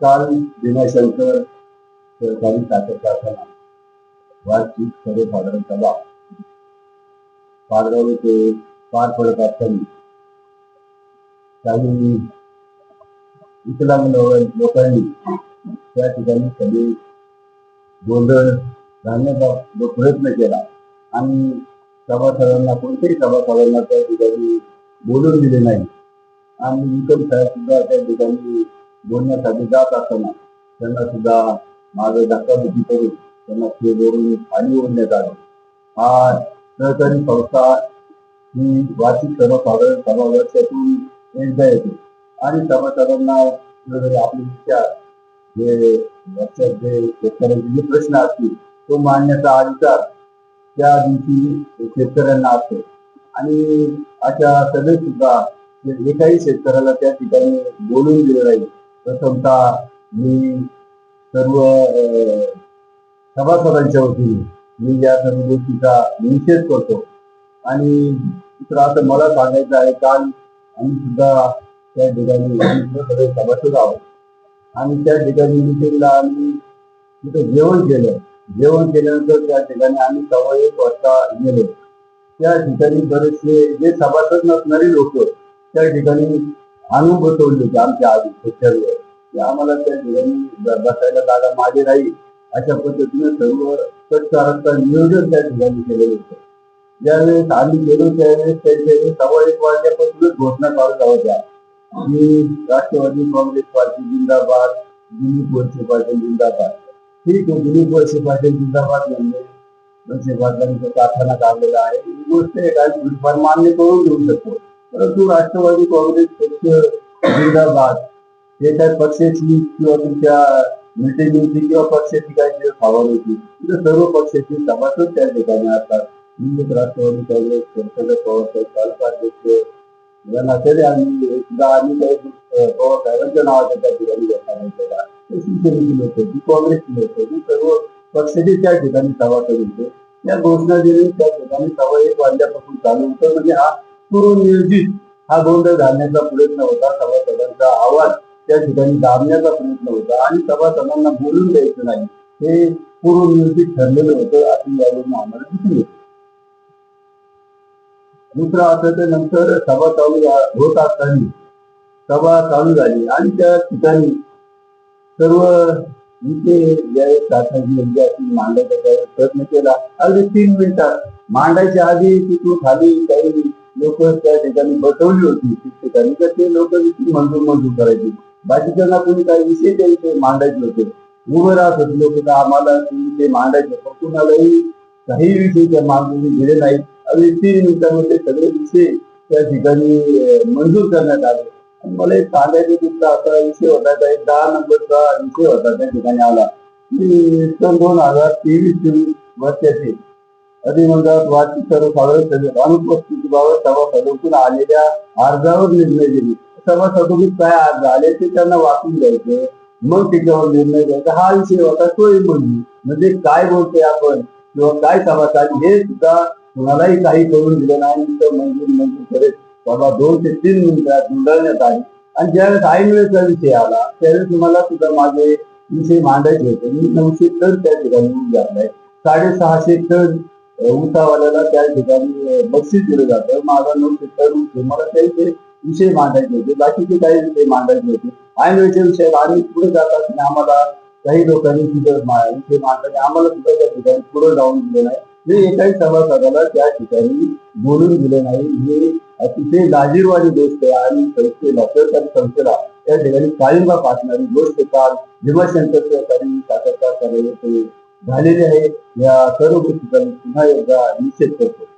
काल भीमाशंकर सहकारी साखर कारखाना वार्षिक सर्वसाधारण सभा. पाडगाव येथे पार पडत असताना काही विकलांग लोकांनी त्या ठिकाणी कधी गोंधळ घालण्याचा जो प्रयत्न केला आणि सभासदांना कोणत्याही सभासदांना त्या ठिकाणी बोलून दिले नाही. आणि निकम साहेब सुद्धा त्या ठिकाणी बोलण्यासाठी जात असताना त्यांना सुद्धा मागे धक्काबुक्की करून त्यांना स्टेजवरून खाली ओढण्यात आलं. हा सहकारी संस्था ही वार्षिक सर्वसाधारण सभा वर्षातून एकदा येते. आणि सभासदांना आपले विचार जे वर्षात जे शेतकऱ्यांचे जे प्रश्न असतील तो मांडण्याचा अधिकार त्या दिवशी शेतकऱ्यांना असतो. आणि अशा सगळे सुद्धा जे एकाही शेतकऱ्याला त्या ठिकाणी बोलून दिलं नाही प्रथमतः मी सर्व सभासदांच्या वतीने मी या सर्व गोष्टीचा निषेध करतो आणि दुसरं आता मला सांगायचं आहे काल आम्ही सुद्धा त्या ठिकाणी सगळे सभासद आहोत. आणि त्या ठिकाणी मिटिंगला आम्ही तिथं जेवण केलं. जेवण केल्यानंतर त्या ठिकाणी आम्ही सव्वा एक वाजता गेलो. त्या ठिकाणी बरेचसे जे सभासद नसणारे लोक त्या ठिकाणी आणून बसवले होते आमच्या आधी सर्व की आम्हाला त्या ठिकाणी बसायला जागा मागे राहील. अशा पद्धतीने सर्व सत्कारांचं नियोजन त्या ठिकाणी केलेलं होतं. ज्यावेळेस आम्ही गेलो त्यावेळेस त्यांच्या सव्वा एक वाजल्यापासूनच घोषणा चालू होत्या. मी राष्ट्रवादी काँग्रेस पार्टी जिंदाबाद दिलीप वळसे पाटील जिंदाबाद. ठीक आहे दिलीप वळसे पाटील जिंदाबाद म्हणजे वळसे पाटलांचा कारखाना काढलेला आहे. ही गोष्ट एक आहे मान्य करून घेऊ शकतो. परंतु राष्ट्रवादी काँग्रेस पक्ष जिंदाबाद हे काय पक्षाची किंवा तुमच्या मिटिंग होती किंवा पक्षाची काय जे सभा होती तिथे सर्व पक्षाची सभासद त्या ठिकाणी असतात. मी राष्ट्रवादी काँग्रेस संसद पवारसाहेब तालुका अध्यक्ष यांना तरी आम्ही सुद्धा आम्ही काही पवार साहेबांच्या नावाच्या त्या ठिकाणी घोषणा केला. शिवसेनेची लोक होती काँग्रेसची लोक होती. सर्व पक्षाचे त्या ठिकाणी सभासद होते. या घोषणा दिली त्या ठिकाणी सभा एक वाजल्यापासून चालू होतं. म्हणजे हा पूर्वनियोजित हा गोंधळ घालण्याचा प्रयत्न होता. सभासदांचा आवाज त्या ठिकाणी दाबण्याचा प्रयत्न होता. आणि सभासदांना बोलून द्यायचं नाही. हे पूर्वनियोजित ठरलेलं होतं असं यावरून आम्हाला दिसून येतं. दुसरं असं नंतर सभा चालू होत असताना सभा चालू झाली. आणि त्या ठिकाणी सर्व इथे ज्यावेळेस शासनाची योग्य मांडायचा प्रयत्न केला. अगदी तीन मिनिटात मांडायच्या आधी तिथून खाली काही लोक त्या ठिकाणी बसवली होती. ठिकठिकाणी तर ते लोक मंजूर मंजूर करायचे. बाकीच्यांना कोणी काही विषय त्यांचे मांडायचे होते. उभं राहत होते लोक तर आम्हाला ते मांडायचे? पण कुणालाही काही विषय त्या मागून दिले नाही. आणि तीन मिनिटांमध्ये सगळे विषय त्या ठिकाणी मंजूर करण्यात आले. आणि मला एक सांगायचं दुसरा असा विषय होता का? एक दहा नंबरचा विषय होता त्या ठिकाणी आला. की दोन हजार तेवीस चोवीस वर्षाचे अधिमंडळात वार्षिक सर्वसाधारण सभेत अनुपस्थितीबाबत सभासदांतून आलेल्या अर्जावर निर्णय दिले. सभासदांनी काय अर्ज आले ते त्यांना वाचून द्यायचं मग त्याच्यावर निर्णय द्यायचा हा विषय होता तोही म्हणजे म्हणजे काय बोलतोय आपण? किंवा काय सभा चालली हे सुद्धा कुणालाही काही करून दिलं नाही. तर मंजूर मंजूर करत बाबा दोन ते तीन मिनिटात निवडण्यात आली. आणि ज्यावेळेस ऐन वेळेचा विषय आला त्यावेळेस तुम्हाला सुद्धा माझे विषय मांडायचे होते. मी नऊशे टन त्या ठिकाणी ऊस घातलाय साडेसहाशे टन अ, त्या ठिकाणी बक्षीस दिलं जातं. माझा नोट टन ऊस आहे. मला त्याचे विषय मांडायचे होते. बाकीचे काही विषय मांडायचे होते. ऐन वेळेच्या विषयात आम्ही पुढे जातात असताना आम्हाला काही लोकांनी तिथं विषय मांडताना आम्हाला सुद्धा त्या ठिकाणी पुढे जाऊन दिले नाही. हे एकाही सभासदाला त्या ठिकाणी बोलून दिले नाही. हे अतिशय लाजीरवाणी गोष्ट आहे. आणि संस्थेला सरकारी संस्थेला त्या ठिकाणी काळिंबा पाठणारी गोष्ट काल भीमाशंकर सहकारी साखर कारखाने झालेली आहे. या सर्व गोष्टीचा पुन्हा एकदा निषेध करतो.